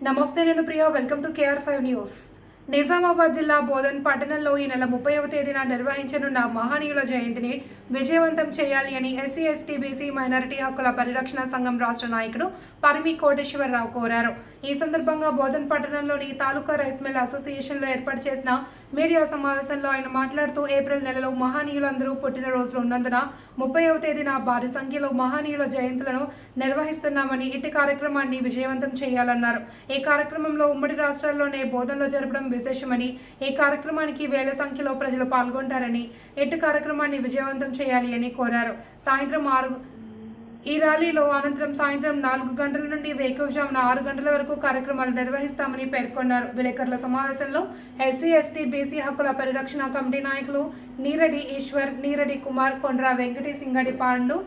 నమస్తే నేను Priya welcome to KR five news Nizamabad జిల్లా బోధన్ పట్టణంలో ఈ నెల ముప్పైవ తేదీన నిర్వహించనున్న మహనీయుల జయంతిని విజయవంతం చేయాలి అని ఎస్సీ ఎస్టీ బీసీ మైనారిటీ హక్కుల పరిరక్షణ సంఘం రాష్ట్ర నాయకుడు పరిమి కోటేశ్వరరావు కోరారు. ఈ సందర్భంగా బోధన్ పట్టణంలోని తాలూకా రైస్ మిల్ అసోసియేషన్లో ఏర్పాటు చేసిన మీడియా సమావేశంలో ఆయన మాట్లాడుతూ ఏప్రిల్ నెలలో మహనీయులందరూ పుట్టినరోజులు ఉన్నందున ముప్పైవ తేదీన భారీ సంఖ్యలో మహనీయుల జయంతులను నిర్వహిస్తున్నామని ఇటు కార్యక్రమాన్ని విజయవంతం చేయాలన్నారు. ఈ కార్యక్రమంలో ఉమ్మడి రాష్ట్రాల్లోనే బోధనలు జరపడం విశేషమని ఈ కార్యక్రమానికి వేల సంఖ్యలో ప్రజలు పాల్గొంటారని ఇటు కార్యక్రమాన్ని విజయవంతం చేయాలి అని కోరారు. సాయంత్రం ఆరు ఈ ర్యాలీలో అనంతరం సాయంత్రం నాలుగు గంటల నుండి వేకువజామున ఆరు గంటల వరకు కార్యక్రమాలు నిర్వహిస్తామని పేర్కొన్నారు. విలేకరుల సమావేశంలో ఎస్సీ ఎస్టీ బీసీ హక్కుల పరిరక్షణ కమిటీ నాయకులు నీరడి ఈశ్వర్ నీరడి కుమార్ కొండ్రా వెంకటి సింగడి పాండు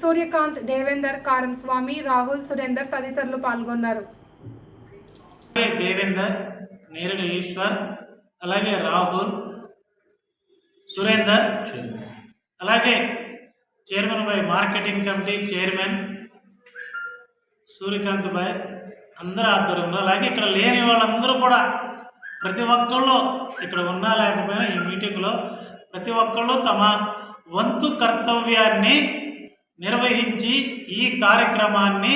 సూర్యకాంత్ దేవేందర్ కారం స్వామి రాహుల్ సురేందర్ తదితరులు పాల్గొన్నారు. దేవేందర్ నీరడి ఈశ్వర్ అలాగే రాహుల్ సురేందర్ అలాగే chairman Bai marketing committee chairman Suryakant Bai అందరూ ఆధ్వర్యంలో అలాగే ఇక్కడ లేని వాళ్ళందరూ కూడా ప్రతి ఒక్కళ్ళు ఇక్కడ ఉన్నా లేకపోయినా ఈ మీటింగ్లో ప్రతి ఒక్కళ్ళు తమ వంతు కర్తవ్యాన్ని నిర్వహించి ఈ కార్యక్రమాన్ని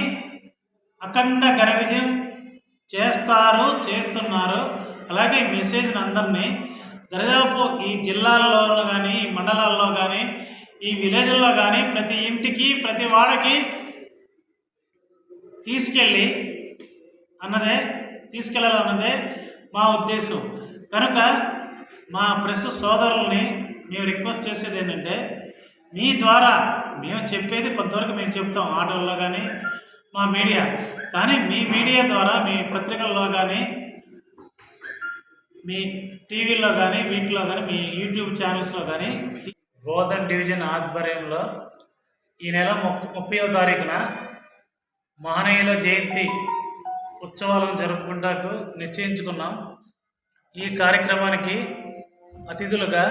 అఖండ ఘన విజయం చేస్తారు చేస్తున్నారు. అలాగే ఈ మెసేజ్ని అందరినీ దరిదాపు ఈ జిల్లాల్లో కానీ ఈ మండలాల్లో కానీ ఈ విలేజ్లో కానీ ప్రతి ఇంటికి ప్రతి వాడకి తీసుకెళ్ళి అన్నదే తీసుకెళ్ళాలన్నదే మా ఉద్దేశం. కనుక మా ప్రెస్ సోదరుల్ని మేము రిక్వెస్ట్ చేసేది ఏంటంటే మీ ద్వారా మేము చెప్పేది కొంతవరకు మేము చెప్తాం ఆటోల్లో కానీ మా మీడియా. కానీ మీ మీడియా ద్వారా మీ పత్రికల్లో కానీ మీ టీవీలో కానీ వీటిలో కానీ మీ యూట్యూబ్ ఛానల్స్లో కానీ బోధన్ డివిజన్ ఆధ్వర్యంలో ఈ నెల ముప్ప ముప్పైవ తారీఖున మహనీయుల జయంతి ఉత్సవాలను జరుపుకుంటాకు నిశ్చయించుకున్నాం. ఈ కార్యక్రమానికి అతిథులుగా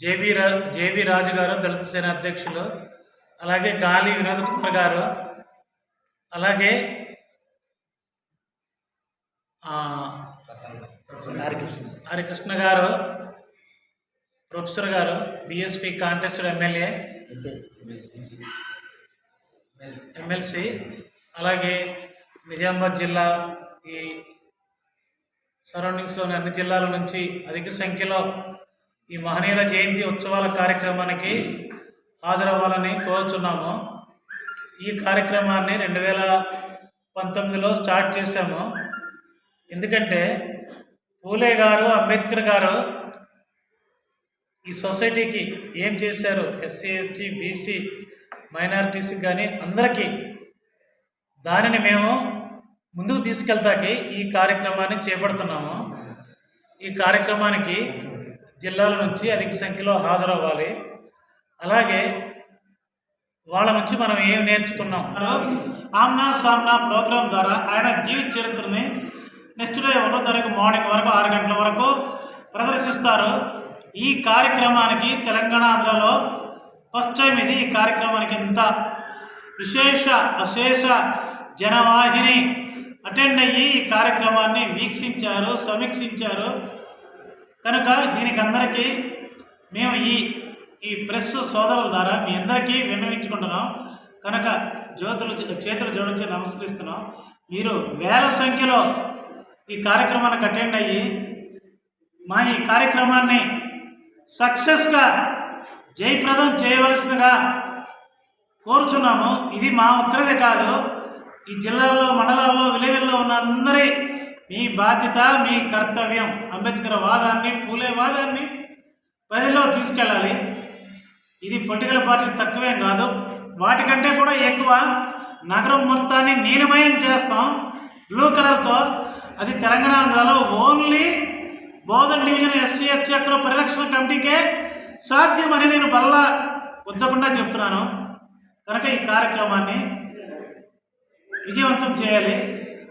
జేబీ రా జేబీ రాజు గారు దళిత సేన అధ్యక్షులు అలాగే గాలి వినోద్ కుమార్ గారు అలాగే హరికృష్ణ హరికృష్ణ గారు ప్రొఫెసర్ గారు బిఎస్పి కాంటెస్టెడ్ ఎమ్మెల్యే ఎమ్మెల్సీ అలాగే నిజామాబాద్ జిల్లా ఈ సరౌండింగ్స్లోని అన్ని జిల్లాల నుంచి అధిక సంఖ్యలో ఈ మహనీయుల జయంతి ఉత్సవాల కార్యక్రమానికి హాజరవ్వాలని కోరుచున్నాము. ఈ కార్యక్రమాన్ని రెండు వేల పంతొమ్మిదిలో స్టార్ట్ చేశాము. ఎందుకంటే పూలే గారు అంబేద్కర్ గారు ఈ సొసైటీకి ఏం చేశారు? ఎస్సీ ఎస్టీ బీసీ మైనారిటీస్కి కానీ అందరికీ దానిని మేము ముందుకు తీసుకెళ్తాకి ఈ కార్యక్రమాన్ని చేపడుతున్నాము. ఈ కార్యక్రమానికి జిల్లాల నుంచి అధిక సంఖ్యలో హాజరవ్వాలి. అలాగే వాళ్ళ నుంచి మనం ఏం నేర్చుకున్నాం? ఆమ్నా సామ్నా ప్రోగ్రాం ద్వారా ఆయన జీవిత చరిత్రని నెక్స్ట్ డే ఒకటో తారీఖు మార్నింగ్ వరకు ఆరు గంటల వరకు ప్రదర్శిస్తారు. ఈ కార్యక్రమానికి తెలంగాణ ఆంధ్రలో ఫస్ట్ టైం ఇది. ఈ కార్యక్రమానికి ఇంత విశేష అశేష జనవాహిని అటెండ్ అయ్యి ఈ కార్యక్రమాన్ని వీక్షించారు సమీక్షించారు. కనుక దీనికి అందరికీ మేము ఈ ఈ ప్రెస్ సోదరుల ద్వారా మీ అందరికీ విన్నవించుకుంటున్నాం. కనుక జ్యోతులు చేతులు జోడించి నమస్కరిస్తున్నాం. మీరు వేల సంఖ్యలో ఈ కార్యక్రమానికి అటెండ్ అయ్యి మా ఈ కార్యక్రమాన్ని సక్సెస్గా జయప్రదం చేయవలసిందిగా కోరుచున్నాము. ఇది మా ఒక్కరిదే కాదు ఈ జిల్లాల్లో మండలాల్లో విలేజ్ల్లో ఉన్న అందరి మీ బాధ్యత మీ కర్తవ్యం. అంబేద్కర్ వాదాన్ని పూలే వాదాన్ని ప్రజల్లో తీసుకెళ్ళాలి. ఇది పొలిటికల్ పార్టీ తక్కువేం కాదు. వాటికంటే కూడా ఎక్కువ నగరం మొత్తాన్ని నీలమయం చేస్తాం. బ్లూ కలర్తో అది తెలంగాణ ఆంధ్రాలో only Bodhan division SC ST హక్కుల పరిరక్షణ కమిటీకే సాధ్యమని నేను బల్లా వద్దకుండా చెప్తున్నాను. కనుక ఈ కార్యక్రమాన్ని విజయవంతం చేయాలి.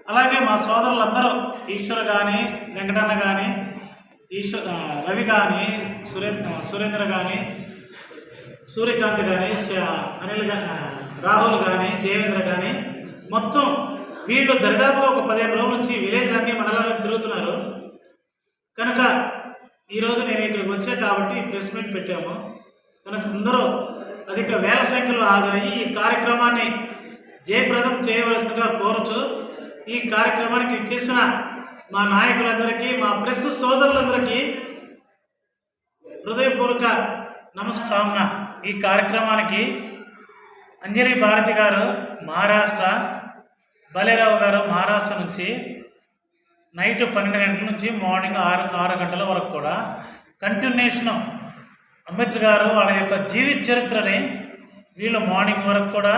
అలాగే మా సోదరులందరూ ఈశ్వర్ కానీ వెంకటన్న కానీ ఈశ్వర్ రవి కానీ సురేంద్ర సురేంద్ర కానీ సూర్యకాంత్ కానీ అనిల్ రాహుల్ కానీ దేవేంద్ర కానీ మొత్తం వీళ్ళు దరిదాపుగా ఒక పదిహేను రోజుల నుంచి విలేజ్లన్నీ మండలాలు కనుక ఈరోజు నేను ఇక్కడికి వచ్చా కాబట్టి ప్రెస్ మీట్ పెట్టాము. కనుక అందరూ అధిక వేల సంఖ్యలో హాజరయ్యి ఈ కార్యక్రమాన్ని జయప్రదం చేయవలసిందిగా కోరుచు ఈ కార్యక్రమానికి చేసిన మా నాయకులందరికీ మా ప్రెస్ సోదరులందరికీ హృదయపూర్వక నమస్కారం ఈ కార్యక్రమానికి అంజలి భారతి గారు మహారాష్ట్ర బలేరావు గారు మహారాష్ట్ర నుంచి నైట్ పన్నెండు గంటల నుంచి మార్నింగ్ ఆరు ఆరు గంటల వరకు కూడా కంటిన్యూషన్ అంబేద్కర్ గారు వాళ్ళ యొక్క జీవిత చరిత్రని వీళ్ళు మార్నింగ్ వరకు కూడా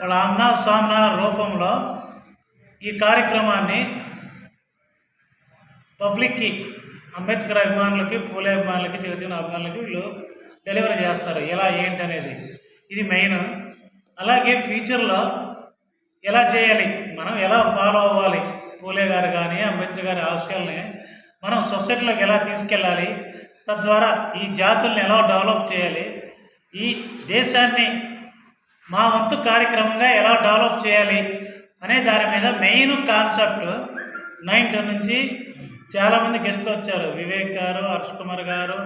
వాళ్ళ అమ్నా సామ్నా రూపంలో ఈ కార్యక్రమాన్ని పబ్లిక్కి అంబేద్కర్ అభిమానులకి పూలే అభిమానులకి జగజీవన అభిమానులకి వీళ్ళు డెలివరీ చేస్తారు. ఎలా ఏంటి అనేది ఇది మెయిన్ అలాగే ఫ్యూచర్లో ఎలా చేయాలి మనం ఎలా ఫాలో అవ్వాలి పూలే గారు కానీ అంబేద్కర్ గారి ఆశయాల్ని మనం సొసైటీలోకి ఎలా తీసుకెళ్ళాలి తద్వారా ఈ జాతుల్ని ఎలా డెవలప్ చేయాలి ఈ దేశాన్ని మా వంతు కార్యక్రమంగా ఎలా డెవలప్ చేయాలి అనే దాని మీద మెయిన్ కాన్సెప్ట్ నైన్ నుంచి చాలామంది గెస్ట్లు వచ్చారు. వివేక్ గారు హర్ష్ కుమార్ గారు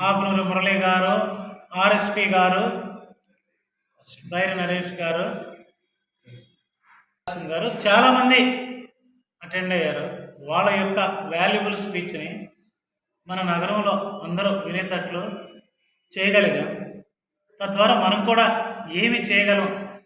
ఆగ్నూరు మురళి గారు ఆర్ఎస్పి గారు బైరి నరేష్ గారు గారు చాలామంది అటెండ్ అయ్యారు. వాళ్ళ యొక్క వాల్యుబుల్ స్పీచ్ని మన నగరంలో అందరూ వినేటట్లు చేయగలిగాం. తద్వారా మనం కూడా ఏమి చేయగలం